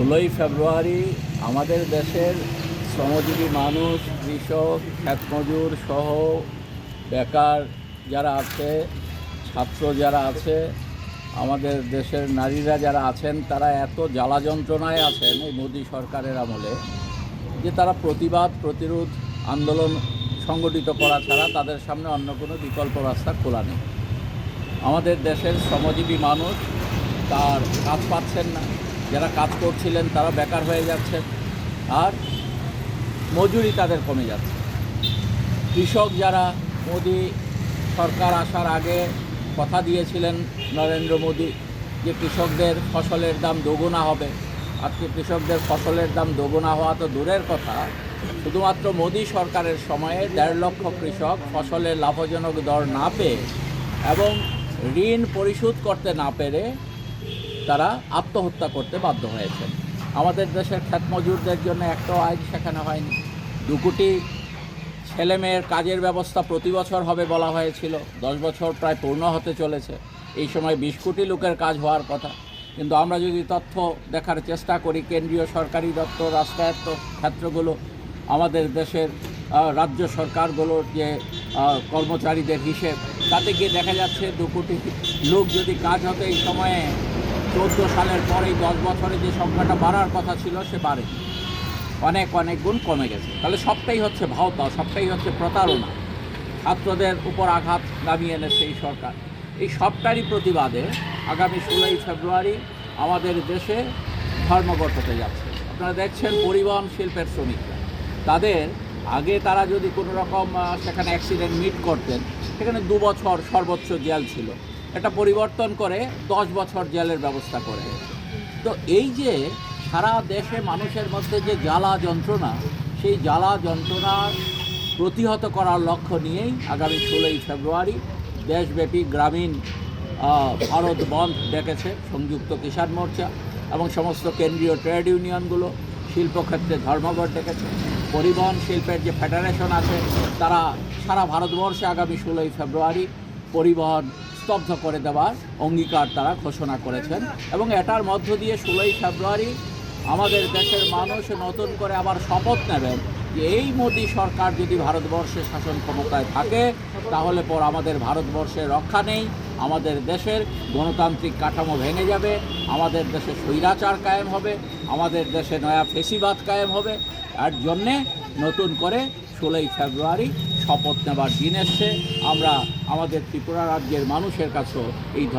ষোলোই ফেব্রুয়ারি আমাদের দেশের শ্রমজীবী মানুষ, কৃষক, খ্যাতমজুর সহ বেকার যারা আছে, ছাত্র যারা আছে, আমাদের দেশের নারীরা যারা আছেন, তারা এত জ্বালা যন্ত্রণায় আছেন এই মোদী সরকারের আমলে যে তারা প্রতিবাদ, প্রতিরোধ, আন্দোলন সংগঠিত করা ছাড়া তাদের সামনে অন্য কোনো বিকল্প রাস্তা খোলা নেই। আমাদের দেশের শ্রমজীবী মানুষ তার কাজ পাচ্ছেন না। যারা কাজ করছিলেন, তারা বেকার হয়ে যাচ্ছে আর মজুরি তাদের কমে যাচ্ছে। কৃষক যারা মোদি সরকার আসার আগে কথা দিয়েছিলেন, নরেন্দ্র মোদি, যে কৃষকদের ফসলের দাম দুগুনা হবে আজকে কৃষকদের ফসলের দাম দুগুনা হওয়া তো দূরের কথা, শুধুমাত্র মোদি সরকারের সময়ে দেড় লক্ষ কৃষক ফসলের লাভজনক দর না পেয়ে এবং ঋণ পরিশোধ করতে না পেরে তারা আত্মহত্যা করতে বাধ্য হয়েছেন আমাদের দেশের খ্যাত মজুরদের জন্য একটাও আইন সেখানে হয়নি। দু কোটি ছেলে মেয়ের কাজের ব্যবস্থা প্রতি বছর হবে বলা হয়েছিল। দশ বছর প্রায় পূর্ণ হতে চলেছে। এই সময় বিশ কোটি লোকের কাজ হওয়ার কথা। কিন্তু আমরা যদি তথ্য দেখার চেষ্টা করি, কেন্দ্রীয় সরকারি দপ্তর, রাষ্ট্রায়ত্ত ক্ষেত্রগুলো, আমাদের দেশের রাজ্য সরকারগুলোর যে কর্মচারীদের হিসেব, তাতে গিয়ে দেখা যাচ্ছে দু কোটি লোক যদি কাজ হতো এই সময়ে চোদ্দ সালের পরেই দশ বছরে যে সংখ্যাটা বাড়ার কথা ছিল, সে বাড়েনি অনেক অনেক গুণ কমে গেছে। তাহলে সবটাই হচ্ছে ভাওতা, সবটাই হচ্ছে প্রতারণা। ছাত্রদের উপর আঘাত নামিয়ে এনেছে এই সরকার। এই সবটারই প্রতিবাদে আগামী ষোলোই ফেব্রুয়ারি আমাদের দেশে ধর্মঘট হতে যাচ্ছে। আপনারা দেখছেন পরিবহন শিল্পের শ্রমিকরা। তাদের আগে তারা যদি কোনো রকম সেখানে অ্যাক্সিডেন্ট মিট করতেন, সেখানে দু বছর সর্বোচ্চ জেল ছিল। এটা পরিবর্তন করে দশ বছর জেলের ব্যবস্থা করে। তো এই যে সারা দেশে মানুষের মধ্যে যে জ্বালা যন্ত্রণা, সেই জ্বালা যন্ত্রণার প্রতিহত করার লক্ষ্য নিয়েই আগামী ষোলোই ফেব্রুয়ারি দেশব্যাপী গ্রামীণ ভারত বন্ধ ডেকেছে সংযুক্ত কিষাণ মোর্চা এবং সমস্ত কেন্দ্রীয় ট্রেড ইউনিয়নগুলো, শিল্পক্ষেত্রে ধর্মঘট ডেকেছে। পরিবহন শিল্পের যে ফেডারেশন আছে, তারা সারা ভারতবর্ষে আগামী ষোলোই ফেব্রুয়ারি পরিবহন স্তব্ধ করে দেওয়ার অঙ্গীকার তারা ঘোষণা করেছেন। এবং এটার মধ্য দিয়ে ষোলোই ফেব্রুয়ারি আমাদের দেশের মানুষ নতুন করে আবার শপথ নেবেন যে এই মোদী সরকার যদি ভারতবর্ষে শাসন ক্ষমতায় থাকে, তাহলে পর আমাদের ভারতবর্ষে রক্ষা নেই, আমাদের দেশের গণতান্ত্রিক কাঠামো ভেঙে যাবে, আমাদের দেশে স্বৈরাচার কায়েম হবে, আমাদের দেশে নয়া ফেসিবাদ কায়েম হবে। তার জন্যে নতুন করে ষোলোই ফেব্রুয়ারি শপথ নেবার দিন এসছে। আমরা আমাদের ত্রিপুরা রাজ্যের মানুষের কাছেও এই